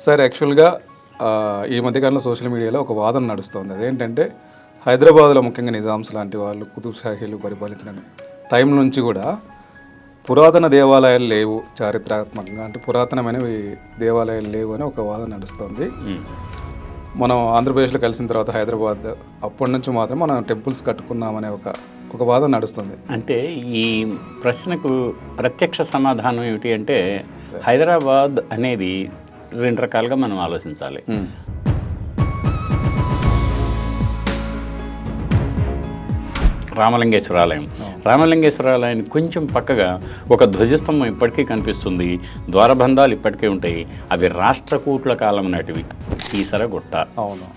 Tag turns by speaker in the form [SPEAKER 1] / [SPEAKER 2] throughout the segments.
[SPEAKER 1] Sir యాక్చువల్గా ఈ మధ్యకాలంలో సోషల్ మీడియాలో ఒక వాదన నడుస్తుంది. అదేంటంటే హైదరాబాద్లో ముఖ్యంగా నిజామ్స్ లాంటి వాళ్ళు కుతుబ్ షాహీలు పరిపాలించిన టైం నుంచి కూడా పురాతన దేవాలయాలు లేవు చారిత్రాత్మకంగా. అంటే పురాతనమైనవి దేవాలయాలు లేవు అని ఒక వాదన నడుస్తుంది. మనం ఆంధ్రప్రదేశ్లో కలిసిన తర్వాత హైదరాబాద్ అప్పటి నుంచి మాత్రం మనం టెంపుల్స్ కట్టుకున్నామనే ఒక ఒక వాదన నడుస్తుంది.
[SPEAKER 2] అంటే ఈ ప్రశ్నకు ప్రత్యక్ష సమాధానం ఏమిటి అంటే హైదరాబాద్ అనేది రెండు రకాలుగా మనం ఆలోచించాలి. రామలింగేశ్వరాలయం రామలింగేశ్వరాలయానికి కొంచెం పక్కగా ఒక ధ్వజస్తంభం ఇప్పటికీ కనిపిస్తుంది. ద్వారబంధాలు ఇప్పటికే ఉంటాయి. అవి రాష్ట్రకూట్ల కాలం నాటివి. కీసరగుట్ట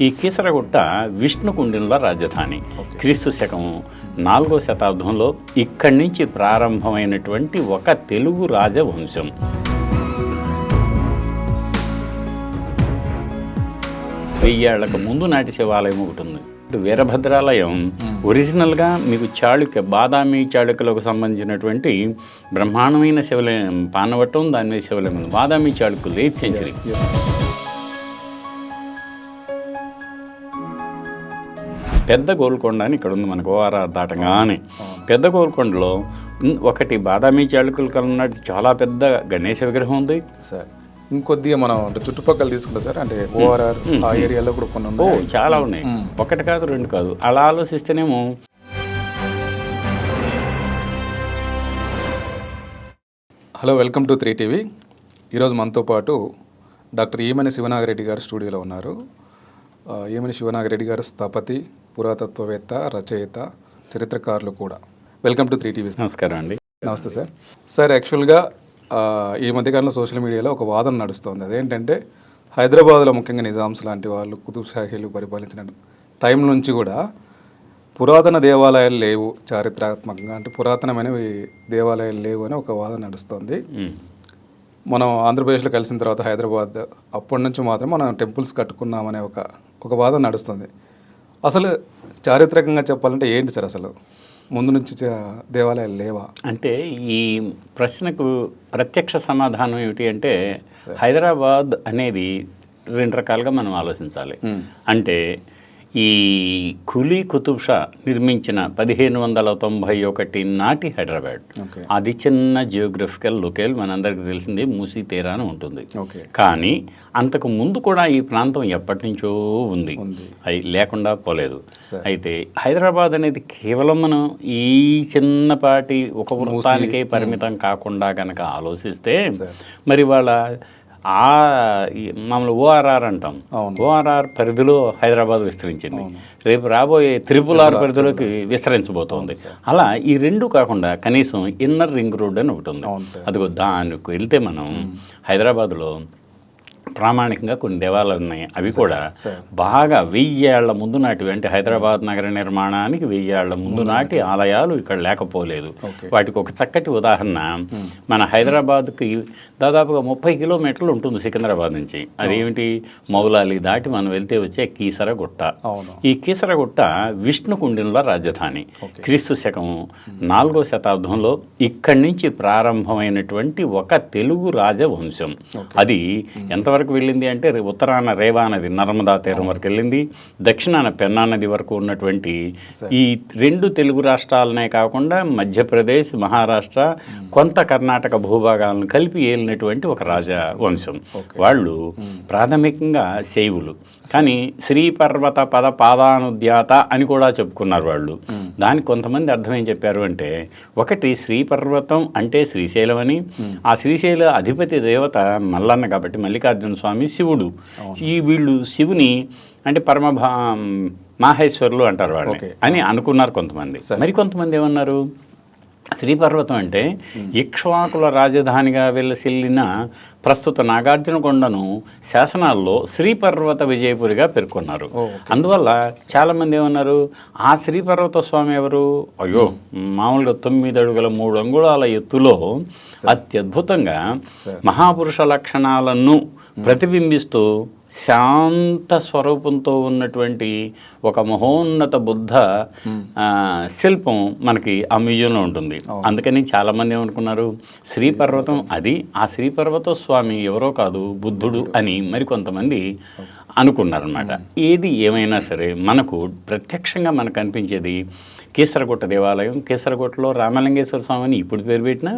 [SPEAKER 2] ఈ కీసరగుట్ట విష్ణుకుండినుల రాజధాని. క్రీస్తు శకం నాలుగో శతాబ్దంలో ఇక్కడి నుంచి ప్రారంభమైనటువంటి ఒక తెలుగు రాజవంశం. వెయ్యేళ్ళకు ముందు నాటి శివాలయం ఒకటి ఉంది. వీరభద్రాలయం. ఒరిజినల్గా మీకు చాళుక్య బాదామి చాళుక్యులకు సంబంధించినటువంటి బ్రహ్మాండమైన శివలయం పానవట్టం దాని మీద శివలయం ఉంది. బాదామి చాళుక్యులు ఎయిత్ సెంచరీ. పెద్ద గోల్కొండ అని ఇక్కడ ఉంది మనకు ఓఆర్ఆర్ దాటగానే. పెద్ద గోల్కొండలో ఒకటి బాదామి చాళుక్యుల కాలం నాటి చాలా పెద్ద గణేశ విగ్రహం ఉంది.
[SPEAKER 1] సార్. ఇంకొద్దిగా మనం అంటే చుట్టుపక్కల తీసుకుంటాం సార్ అంటే ఓఆర్ఆర్ ఆ ఏరియాలో కూడా కొన్ని ఉన్నాయి.
[SPEAKER 2] చాలా ఉన్నాయి. ఒకటి కాదు రెండు కాదు. అలా ఆలోచిస్తేనేమో
[SPEAKER 1] hello welcome to three TV. ఈరోజు మనతో పాటు డాక్టర్ ఈమని శివనాగరెడ్డి గారు స్టూడియోలో ఉన్నారు. ఈమని శివనాగరెడ్డి గారు స్థపతి పురాతత్వవేత్త రచయిత చరిత్రకారులు కూడా. Welcome to three TV.
[SPEAKER 2] నమస్కారం అండి.
[SPEAKER 1] నమస్తే సార్. సార్ యాక్చువల్గా ఈ మధ్యకాలంలో సోషల్ మీడియాలో ఒక వాదన నడుస్తుంది. అదేంటంటే హైదరాబాద్లో ముఖ్యంగా నిజామ్స్ లాంటి వాళ్ళు కుతుబ్ షాహీలు పరిపాలించిన టైం నుంచి కూడా పురాతన దేవాలయాలు లేవు చారిత్రాత్మకంగా. అంటే పురాతనమైనవి దేవాలయాలు లేవు అని ఒక వాదన నడుస్తుంది. మనం ఆంధ్రప్రదేశ్లో కలిసిన తర్వాత హైదరాబాద్ అప్పటి నుంచి మాత్రం మనం టెంపుల్స్ కట్టుకున్నామనే ఒక ఒక వాదన నడుస్తుంది. అసలు చారిత్రకంగా చెప్పాలంటే ఏంటి సార్ అసలు? ముందు నుంచి దేవాలయాలు లేవా?
[SPEAKER 2] అంటే ఈ ప్రశ్నకు ప్రత్యక్ష సమాధానం ఏమిటి అంటే హైదరాబాద్ అనేది రెండు రకాలుగా మనం ఆలోచించాలి. అంటే ఈ కులీ కుతుబ్ షా నిర్మించిన పదిహేను వందల తొంభై ఒకటి నాటి హైదరాబాద్. అది చిన్న జియోగ్రఫికల్ లొకేల్ మనందరికీ తెలిసింది మూసీ తీరాన ఉంటుంది.
[SPEAKER 1] ఓకే.
[SPEAKER 2] కానీ అంతకు ముందు కూడా ఈ ప్రాంతం ఎప్పటి నుంచో ఉంది. అయి లేకుండా పోలేదు. అయితే హైదరాబాద్ అనేది కేవలం మనం ఈ చిన్నపాటి ఒక వృత్తానికే పరిమితం కాకుండా గనక ఆలోచిస్తే. మరి వాళ్ళ ఆ ఈ మామూలు ఓఆర్ఆర్ అంటాం. ఓఆర్ఆర్ పరిధిలో హైదరాబాద్ విస్తరించింది. రేపు రాబోయే త్రిపుల్ ఆర్ పరిధిలోకి విస్తరించబోతోంది. అలా ఈ రెండు కాకుండా కనీసం ఇన్నర్ రింగ్ రోడ్ అని ఒకటి ఉంది. అదిగో దానికి వెళ్తే మనం హైదరాబాద్లో ప్రామాణికంగా కొన్ని దేవాలయాలు ఉన్నాయి అవి కూడా బాగా వెయ్యేళ్ళ ముందు నాటివి. అంటే హైదరాబాద్ నగర నిర్మాణానికి వెయ్యేళ్ళ ముందు నాటి ఆలయాలు ఇక్కడ లేకపోలేదు. వాటికి ఒక చక్కటి ఉదాహరణ మన హైదరాబాద్కి దాదాపుగా ముప్పై కిలోమీటర్లు ఉంటుంది సికింద్రాబాద్ నుంచి. అదేమిటి? మౌలాలి దాటి మనం వెళ్తే వచ్చే కీసరగుట్ట. ఈ కీసరగుట్ట విష్ణుకుండినుల రాజధాని. క్రీస్తు శకం నాలుగో శతాబ్దంలో ఇక్కడి నుంచి ప్రారంభమైనటువంటి ఒక తెలుగు రాజవంశం. అది ఎంతవరకు వెళ్ళింది అంటే ఉత్తరాన రేవా నది నర్మదా తీరం వరకు వెళ్ళింది. దక్షిణాన పెన్నా నది వరకు ఉన్నటువంటి ఈ రెండు తెలుగు రాష్ట్రాలనే కాకుండా మధ్యప్రదేశ్ మహారాష్ట్ర కొంత కర్ణాటక భూభాగాలను కలిపి ఏలినటువంటి ఒక రాజవంశం వాళ్ళు ప్రాథమికంగా శైవులు. కానీ శ్రీపర్వత పద పాదానుద్యాత అని కూడా చెప్పుకున్నారు వాళ్ళు. దానికి కొంతమంది అర్థం ఏం చెప్పారు అంటే ఒకటి శ్రీపర్వతం అంటే శ్రీశైలం అని ఆ శ్రీశైల అధిపతి దేవత మల్లన్న కాబట్టి మల్లికార్జున స్వామి శివుడు. ఈ వీళ్ళు శివుని అంటే పరమ భా మాహేశ్వరులు అంటారు వాళ్ళని
[SPEAKER 1] ఓకే.
[SPEAKER 2] అని అనుకున్నారు కొంతమంది. మరి కొంతమంది ఏమన్నారు? శ్రీపర్వతం అంటే ఇక్ష్వాకుల రాజధానిగా వెలసిల్లిన ప్రస్తుత నాగార్జునకొండను శాసనాల్లో శ్రీపర్వత విజయపురిగా పేర్కొన్నారు. అందువల్ల చాలామంది ఏమన్నారు? ఆ శ్రీపర్వత స్వామి ఎవరు? అయ్యో మామూలుగా తొమ్మిది అడుగుల మూడు అంగుళాల ఎత్తులో అత్యద్భుతంగా. మహాపురుష లక్షణాలను ప్రతిబింబిస్తూ శాంత స్వరూపంతో ఉన్నటువంటి ఒక మహోన్నత బుద్ధ శిల్పం మనకి ఆ మ్యూజియంలో ఉంటుంది అందుకని చాలామంది ఏమనుకున్నారు శ్రీపర్వతం అది ఆ శ్రీపర్వత స్వామి ఎవరో కాదు బుద్ధుడు అని మరికొంతమంది అనుకున్నారనమాట ఏది ఏమైనా సరే మనకు ప్రత్యక్షంగా మనకు అనిపించేది కీసరగుట్ట దేవాలయం కీసరగుట్టలో రామలింగేశ్వర స్వామి అని ఇప్పుడు పేరు పెట్టినా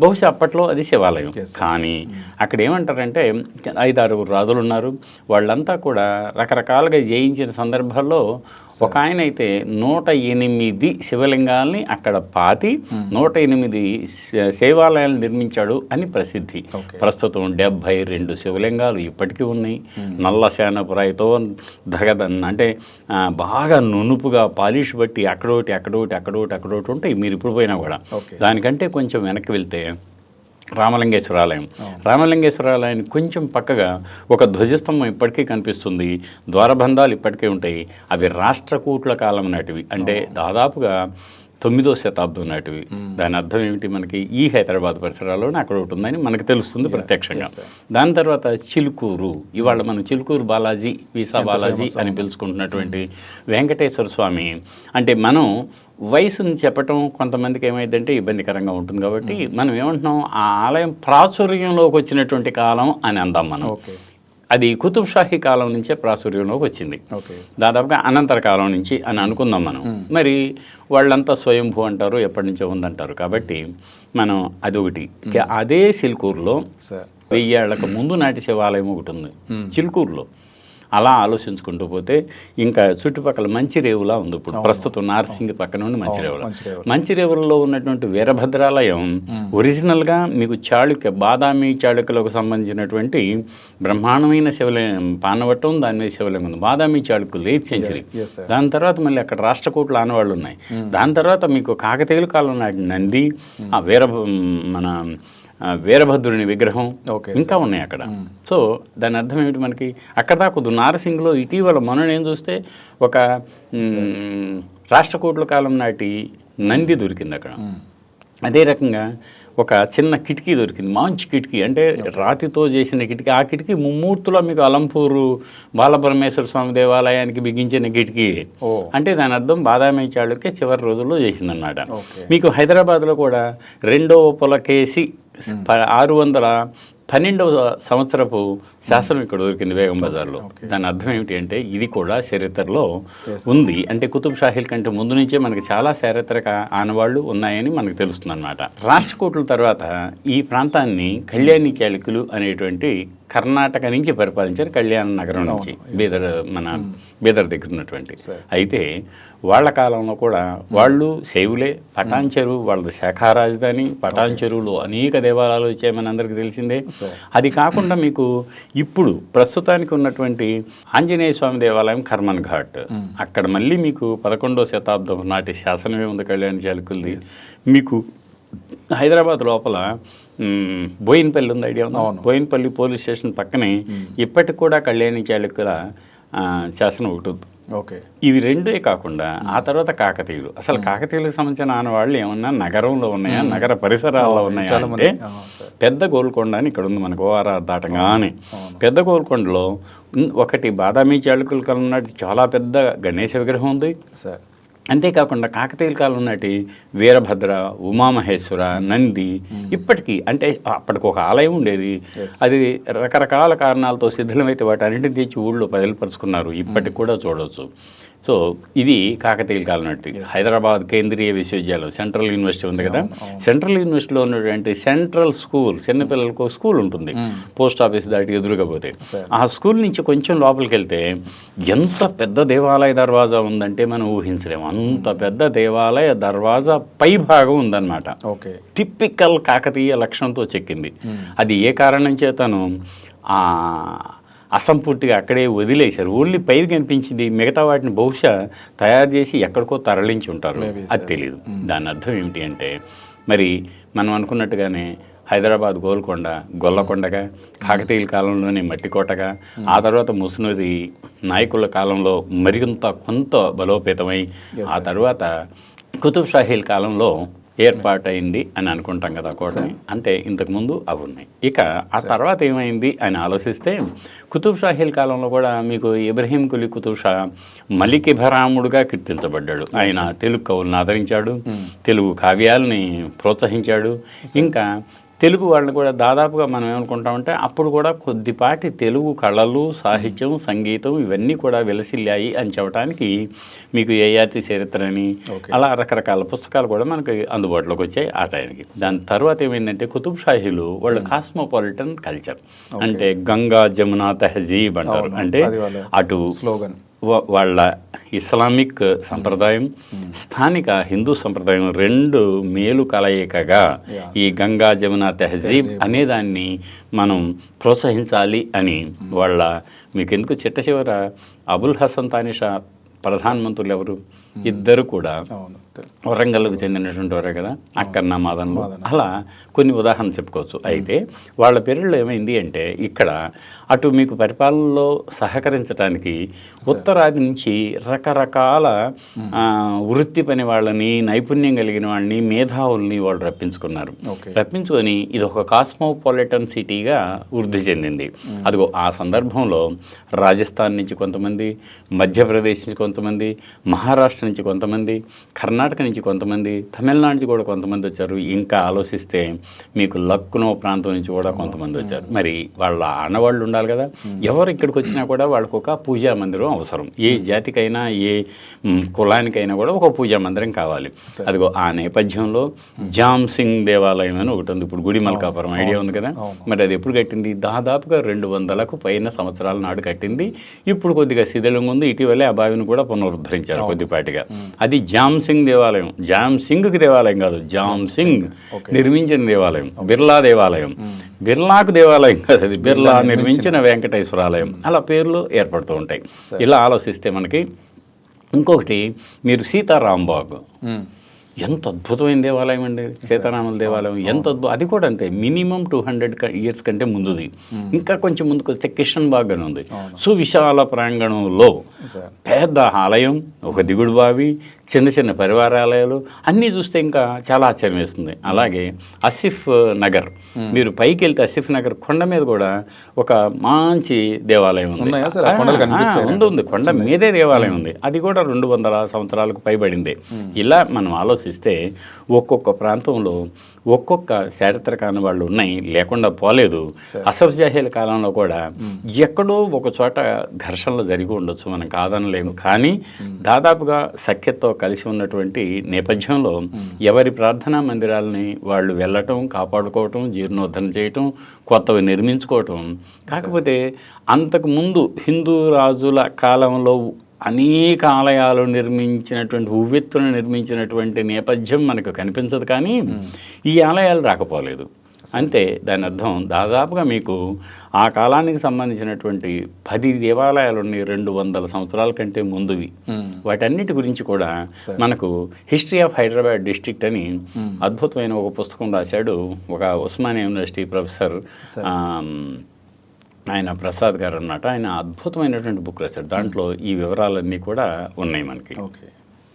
[SPEAKER 2] బహుశా అప్పట్లో అది శివాలయం. కానీ అక్కడ ఏమంటారంటే ఐదారు రాజులు ఉన్నారు. వాళ్ళంతా కూడా రకరకాలుగా జయించిన సందర్భాల్లో ఒక ఆయన అయితే నూట ఎనిమిది శివలింగాల్ని అక్కడ పాతి నూట ఎనిమిది శైవాలయాలు నిర్మించాడు అని ప్రసిద్ధి. ప్రస్తుతం డెబ్భై రెండు శివలింగాలు ఇప్పటికీ ఉన్నాయి. నల్ల శానపురాయితో దగదన్ అంటే ఆ, బాగా నునుపుగా పాలిష్ బట్టి అక్కడోటి అక్కడోటి అక్కడోటి అక్కడోటి ఉంటాయి. మీరు ఇప్పుడు పోయినా కూడా. దానికంటే కొంచెం వెనక్కి వెళ్తే రామలింగేశ్వరాలయం. రామలింగేశ్వరాలయానికి కొంచెం పక్కగా ఒక ధ్వజస్తంభం ఇప్పటికీ కనిపిస్తుంది. ద్వారబంధాలు ఇప్పటికే ఉంటాయి. అవి రాష్ట్రకూట్ల కాలం నాటివి. అంటే దాదాపుగా తొమ్మిదో శతాబ్దం నాటివి. దాని అర్థం ఏమిటి? మనకి ఈ హైదరాబాద్ పరిసరాల్లోనే అక్కడ ఒకటి ఉందని మనకు తెలుస్తుంది ప్రత్యక్షంగా. దాని తర్వాత చిలుకూరు. ఇవాళ మనం చిలుకూరు బాలాజీ వీసా బాలాజీ అని పిలుచుకుంటున్నటువంటి వెంకటేశ్వర స్వామి. అంటే మనం వయసుని చెప్పటం కొంతమందికి ఏమైందంటే ఇబ్బందికరంగా ఉంటుంది కాబట్టి మనం ఏమంటున్నాం? ఆ ఆలయం ప్రాచుర్యంలోకి వచ్చినటువంటి కాలం అని అందాం మనం. అది కుతుబ్ షాహీ కాలం నుంచే ప్రాచుర్యంలోకి వచ్చింది.
[SPEAKER 1] ఓకే.
[SPEAKER 2] దాదాపుగా అనంతర కాలం నుంచి అని అనుకుందాం మనం. మరి వాళ్ళంతా స్వయంభూ అంటారు ఎప్పటి నుంచో ఉందంటారు. కాబట్టి మనం అదొకటి. ఇక అదే సిల్కూరులో వెయ్యేళ్ళకు ముందు నాటి శివాలయం ఒకటి ఉంది. చిలుకూరులో. అలా ఆలోచించుకుంటూ పోతే ఇంకా చుట్టుపక్కల మంచిరేవులా ఉంది ఇప్పుడు. ప్రస్తుతం నార్సింగ్ పక్కన ఉండి మంచిరేవుల.
[SPEAKER 1] మంచిరేవుల.
[SPEAKER 2] మంచిరేవులలో ఉన్నటువంటి వీరభద్రాలయం ఒరిజినల్గా మీకు చాళుక్య బాదామి చాళుక్యులకు సంబంధించినటువంటి బ్రహ్మాండమైన శివలింగం పానవట్టం దాని మీద శివలింగం ఉంది. బాదామి చాళుక్యులు ఎయిత్ సెంచరీ. దాని తర్వాత మళ్ళీ అక్కడ రాష్ట్రకూట్లు ఆనవాళ్ళు ఉన్నాయి దాని తర్వాత మీకు కాకతీయుల కాలం నాటి నంది ఆ వీర మన వీరభద్రుని విగ్రహం ఇంకా ఉన్నాయి అక్కడ. సో దాని అర్థం ఏమిటి మనకి? అక్కడ దాకా. నారసింగ్లో ఇటీవల మొన్న ఏం చూస్తే ఒక రాష్ట్రకూట్ల కాలం నాటి నంది దొరికింది అక్కడ. అదే రకంగా ఒక చిన్న కిటికీ దొరికింది మంచి కిటికీ. అంటే రాతితో చేసిన కిటికీ. ఆ కిటికీ ముమ్మూర్తులో మీకు అలంపూరు బాలపరమేశ్వర స్వామి దేవాలయానికి బిగించిన కిటికీ. అంటే దాని అర్థం బాదామి చాళుక్య చివరి రోజుల్లో చేసిందనమాట
[SPEAKER 1] ఓకే.
[SPEAKER 2] మీకు హైదరాబాద్లో కూడా రెండవ పులకేసి ఆరు వందల పన్నెండవ సంవత్సరపు శాసనం ఇక్కడ దొరికింది బేగం బజార్లో. దాని అర్థం ఏమిటి అంటే ఇది కూడా చరిత్రలో ఉంది. అంటే కుతుబ్ షాహీల కంటే ముందు నుంచే మనకి చాలా చారిత్రక ఆనవాళ్ళు ఉన్నాయని మనకు తెలుస్తుంది అనమాట రాష్ట్రకూట్ల తర్వాత ఈ ప్రాంతాన్ని కళ్యాణి చాళుక్యులు అనేటువంటి కర్ణాటక నుంచి పరిపాలించారు కళ్యాణ నగరం నుంచి బీదర్ మన బీదర్ దగ్గర ఉన్నటువంటి. అయితే వాళ్ళ కాలంలో కూడా వాళ్ళు శైవులే పటాన్ చెరువు వాళ్ళది శాఖా రాజధాని పటాన్ చెరువులో అనేక దేవాలయాలు వచ్చాయి మన అందరికీ తెలిసిందే అది కాకుండా మీకు ఇప్పుడు ప్రస్తుతానికి ఉన్నటువంటి ఆంజనేయ స్వామి దేవాలయం కర్మన్ ఘాట్ అక్కడ మళ్ళీ మీకు పదకొండవ శతాబ్దం నాటి శాసనమే ఉంది కళ్యాణ చాళుక్యులది మీకు హైదరాబాద్ లోపల బోయిన్పల్లి ఉంది ఐడియా ఉందా? బోయిన్పల్లి పోలీస్ స్టేషన్ పక్కనే ఇప్పటికి కూడా కళ్యాణి చాళుక్యుల ఆ, శాసనం ఒకటి ఉంది.
[SPEAKER 1] ఓకే.
[SPEAKER 2] ఇవి రెండే కాకుండా ఆ తర్వాత కాకతీయులు. అసలు కాకతీయులకు సంబంధించిన ఆనవాళ్ళు ఏమన్నా నగరంలో ఉన్నాయా? నగర పరిసరాల్లో ఉన్నాయా అంటే. పెద్ద గోల్కొండ అని ఇక్కడ ఉంది మనకు ఓఆర్ఆర్ దాటగానే. పెద్ద గోల్కొండలో ఒకటి బాదామి చాళుక్యుల కాలం నాటి చాలా పెద్ద గణేశ విగ్రహం ఉంది.
[SPEAKER 1] సార్.
[SPEAKER 2] అంతేకాకుండా కాకతీయుల కాలం నాటి వీరభద్ర ఉమామహేశ్వర నంది ఇప్పటికీ అంటే అప్పటికి ఒక ఆలయం ఉండేది. అది రకరకాల కారణాలతో శిథిలమైతే వాటి అన్నింటిని తెచ్చి ఊళ్ళో బయలుపరుచుకున్నారు ఇప్పటికి కూడా చూడవచ్చు సో ఇది కాకతీయుల కాలం నాటి హైదరాబాద్ కేంద్రీయ విశ్వవిద్యాలయం సెంట్రల్ యూనివర్సిటీ ఉంది కదా? సెంట్రల్ యూనివర్సిటీలో ఉన్నటువంటి సెంట్రల్ స్కూల్ చిన్నపిల్లలకు స్కూల్ ఉంటుంది. పోస్ట్ ఆఫీస్ దాటి ఎదురుగా పోతే. ఆ స్కూల్ నుంచి కొంచెం లోపలికి వెళ్తే ఎంత పెద్ద దేవాలయ దర్వాజా ఉందంటే మనం ఊహించలేము. అంత పెద్ద దేవాలయ దర్వాజా పై భాగం ఉందన్నమాట.
[SPEAKER 1] ఓకే
[SPEAKER 2] టిపికల్ కాకతీయ లక్షణంతో చెక్కింది. అది ఏ కారణం చేతను? ఆ అసంపూర్తిగా అక్కడే వదిలేశారు. ఓన్లీ పైది కనిపించింది మిగతా వాటిని బహుశా తయారు చేసి ఎక్కడికో తరలించి ఉంటారు. అది తెలియదు దాని అర్థం ఏమిటి అంటే మరి మనం అనుకున్నట్టుగానే హైదరాబాద్ గోల్కొండ గొల్లకొండగా కాకతీయుల కాలంలోనే మట్టికోటగా ఆ తర్వాత ముసునూరి నాయకుల కాలంలో మరింత కొంత బలోపేతమై ఆ తర్వాత కుతుబ్ షాహీల కాలంలో ఏర్పాటైంది అని అనుకుంటాం కదా కోటని అంటే ఇంతకుముందు అవి ఉన్నాయి. ఇక ఆ తర్వాత ఏమైంది అని ఆలోచిస్తే కుతుబ్ షాహీల కాలంలో కూడా మీకు ఇబ్రహీం కులి కుతుబ్ షా మలిక్ ఇభరాముడుగా కీర్తించబడ్డాడు ఆయన తెలుగు కవులను ఆదరించాడు తెలుగు కావ్యాలని ప్రోత్సహించాడు. ఇంకా తెలుగు వాళ్ళని కూడా దాదాపుగా మనం ఏమనుకుంటామంటే అప్పుడు కూడా కొద్దిపాటి తెలుగు కళలు సాహిత్యం సంగీతం ఇవన్నీ కూడా విలసిల్లాయి అని చెప్పడానికి మీకు ఏయాతి చరిత్ర అని. అలా రకరకాల పుస్తకాలు కూడా మనకి అందుబాటులోకి వచ్చాయి ఆ టైంకి. దాని తర్వాత ఏమైందంటే కుతుబ్ షాహీలు వాళ్ళు కాస్మోపాలిటన్ కల్చర్ అంటే గంగా జమునా తెహజీబ్ అంటారు. అంటే అటు
[SPEAKER 1] స్లోగన్.
[SPEAKER 2] వాళ్ళ ఇస్లామిక్ సంప్రదాయం స్థానిక హిందూ సంప్రదాయం రెండు మేలు కలయికగా. ఈ గంగా జమున తెహజీబ్ అనే దాన్ని మనం ప్రోత్సహించాలి అని వాళ్ళ మీకు ఎందుకు చిట్ట చివర? అబుల్ హసన్ తానిషా ప్రధానమంత్రులు ఎవరు? ఇద్దరు కూడా. వరంగల్కు చెందినటువంటి వారే కదా అక్కన్న మదన్లు
[SPEAKER 1] మదన్.
[SPEAKER 2] అలా కొన్ని ఉదాహరణలు చెప్పుకోవచ్చు. అయితే వాళ్ళ పేరులో ఏమైంది అంటే ఇక్కడ అటు మీకు పరిపాలనలో సహకరించడానికి ఉత్తరాది నుంచి రకరకాల వృత్తి పని వాళ్ళని నైపుణ్యం కలిగిన వాళ్ళని మేధావుల్ని వాళ్ళు రప్పించుకున్నారు. రప్పించుకొని ఇది ఒక కాస్మోపాలిటన్ సిటీగా వృద్ధి చెందింది. అదిగో ఆ సందర్భంలో రాజస్థాన్ నుంచి కొంతమంది మధ్యప్రదేశ్ నుంచి కొంతమంది మహారాష్ట్ర నుంచి కొంతమంది కర్ణాటక నుంచి కొంతమంది తమిళనాడు నుంచి కూడా కొంతమంది వచ్చారు. ఇంకా ఆలోచిస్తే మీకు లక్నో ప్రాంతం నుంచి కూడా కొంతమంది వచ్చారు. మరి వాళ్ళ ఆనవాళ్ళు ఉండాలి కదా. ఎవరు ఇక్కడికి వచ్చినా కూడా వాళ్ళకు ఒక పూజా మందిరం అవసరం. ఏ జాతికైనా ఏ కులానికైనా కూడా ఒక పూజా మందిరం కావాలి. అదిగో ఆ నేపథ్యంలో జామ్ సింగ్ దేవాలయం అని ఒకటి ఉంది. ఇప్పుడు గుడి మల్కాపురం ఐడియా ఉంది కదా. మరి అది ఎప్పుడు కట్టింది? దాదాపుగా రెండు వందలకు పైన సంవత్సరాల నాడు కట్టింది. ఇప్పుడు కొద్దిగా శిథిలంగా ఉంది. ఇటీవలే ఆ బావిని కూడా పునరుద్ధరించారు కొద్దిపాటిగా. అది జామ్ సింగ్ దేవాలయం. జామ్ సింగ్కి దేవాలయం కాదు జామ్ సింగ్. నిర్మించిన దేవాలయం. బిర్లా దేవాలయం. బిర్లాకు దేవాలయం కాదు అది. బిర్లా నిర్మించిన వెంకటేశ్వరాలయం. అలా పేర్లు ఏర్పడుతూ ఉంటాయి. ఇలా ఆలోచిస్తే మనకి ఇంకొకటి మీరు సీతారాంబాగ్
[SPEAKER 1] మ్మ్.
[SPEAKER 2] ఎంత అద్భుతమైన దేవాలయం అండి. సీతారాముల దేవాలయం. ఎంత అద్భుతం అది కూడా అంతే. మినిమం టూ హండ్రెడ్ ఇయర్స్ కంటే ముందుది. ఇంకా కొంచెం ముందుకు వస్తే కిషన్ బాగ్ అని ఉంది సువిశాల ప్రాంగణంలో పెద్ద ఆలయం ఒక దిగుడు బావి చిన్న చిన్న పరివారాలయాలు అన్నీ చూస్తే ఇంకా చాలా ఆశ్చర్యం వేస్తుంది. అలాగే అసిఫ్ నగర్. మీరు పైకి వెళ్తే అసిఫ్ నగర్ కొండ మీద కూడా ఒక మంచి దేవాలయం ఉంది. ఉంది కొండ మీదే దేవాలయం ఉంది. అది కూడా రెండు వందల సంవత్సరాలకు పైబడింది. ఇలా మనం ఆలోచిస్తే ఒక్కొక్క ప్రాంతంలో ఒక్కొక్క చారిత్రకాన వాళ్ళు ఉన్నాయి లేకుండా పోలేదు. అసఫ్ జాహీల కాలంలో కూడా ఎక్కడో ఒక చోట ఘర్షణలు జరిగి ఉండొచ్చు మనం కాదనలేము కానీ దాదాపుగా సఖ్యతతో కలిసి ఉన్నటువంటి నేపథ్యంలో ఎవరి ప్రార్థనా మందిరాలని వాళ్ళు వెళ్ళటం కాపాడుకోవటం జీర్ణోద్ధరణ చేయటం కొత్తవి నిర్మించుకోవటం. కాకపోతే అంతకు ముందు హిందూ రాజుల కాలంలో అనేక ఆలయాలు నిర్మించినటువంటి ఉవ్వెత్తున నిర్మించినటువంటి నేపథ్యం మనకు కనిపించదు కానీ ఈ ఆలయాలు రాకపోలేదు. అంతే దాని అర్థం దాదాపుగా మీకు ఆ కాలానికి సంబంధించినటువంటి పది దేవాలయాలు ఉన్నాయి రెండు వందల సంవత్సరాల కంటే ముందువి. వాటన్నిటి గురించి కూడా మనకు హిస్టరీ ఆఫ్ హైదరాబాద్ డిస్ట్రిక్ట్ అని అద్భుతమైన ఒక పుస్తకం రాశాడు ఒక ఉస్మానియా యూనివర్సిటీ ప్రొఫెసర్ ఆయన ప్రసాద్ గారు అన్నమాట ఆయన అద్భుతమైనటువంటి బుక్ రాశాడు దాంట్లో ఈ వివరాలన్నీ కూడా ఉన్నాయి మనకి.
[SPEAKER 1] ఓకే.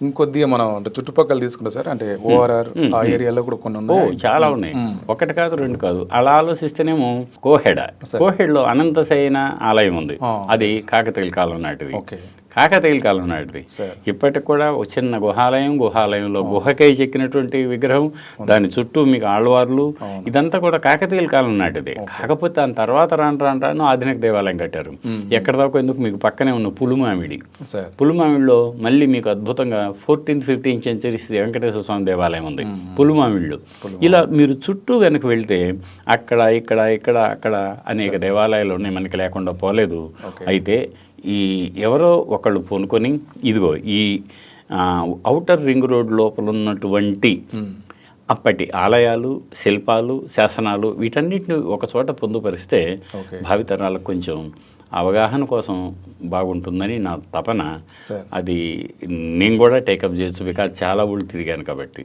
[SPEAKER 1] ఇంకొద్దిగా మనం అంటే చుట్టుపక్కల తీసుకుంటే సార్. అంటే ఓఆర్ఆర్ ఆ ఏరియాలో కూడా కొన్ని
[SPEAKER 2] ఓ
[SPEAKER 1] ఉన్నాయి
[SPEAKER 2] చాలా ఉన్నాయి. ఒకటి కాదు రెండు కాదు. అలా ఆలోచిస్తేనేమో కోహెడ. కోహెడ్లో అనంతశయన ఆలయం ఉంది. అది కాకతీయుల కాలం నాటిది.
[SPEAKER 1] ఓకే.
[SPEAKER 2] కాకతీయుల కాలం నాటిది ఇప్పటికి కూడా ఒక చిన్న గుహాలయం గుహాలయంలో గుహకై చెక్కినటువంటి విగ్రహం దాని చుట్టూ మీకు ఆళ్వార్లు. ఇదంతా కూడా కాకతీయుల కాలం నాటిదే కాకపోతే దాని తర్వాత రాను రాను రాను ఆధునిక దేవాలయం కట్టారు. ఎక్కడ దాకా ఎందుకు మీకు పక్కనే ఉన్న పులుమామిడి. పులుమామిడిలో మళ్ళీ మీకు అద్భుతంగా fourteenth fifteenth centuries Venkateswara Swamy దేవాలయం ఉంది. పులుమామిళ్ళు. ఇలా మీరు చుట్టూ వెనక్కి వెళ్తే అక్కడ ఇక్కడ ఇక్కడ అక్కడ అనేక దేవాలయాలు ఉన్నాయి. మనకి లేకుండా పోలేదు. అయితే ఈ ఎవరో ఒకళ్ళు పూనుకొని ఇదిగో ఈ అవుటర్ రింగ్ రోడ్ లోపల ఉన్నటువంటి అప్పటి ఆలయాలు శిల్పాలు శాసనాలు వీటన్నిటిని ఒక చోట పొందుపరిస్తే. భావితరాలకు కొంచెం అవగాహన కోసం బాగుంటుందని నా తపన అది నేను కూడా టేకప్ చేయొచ్చు బికాజ్ చాలా ఊళ్ళు తిరిగాను కాబట్టి.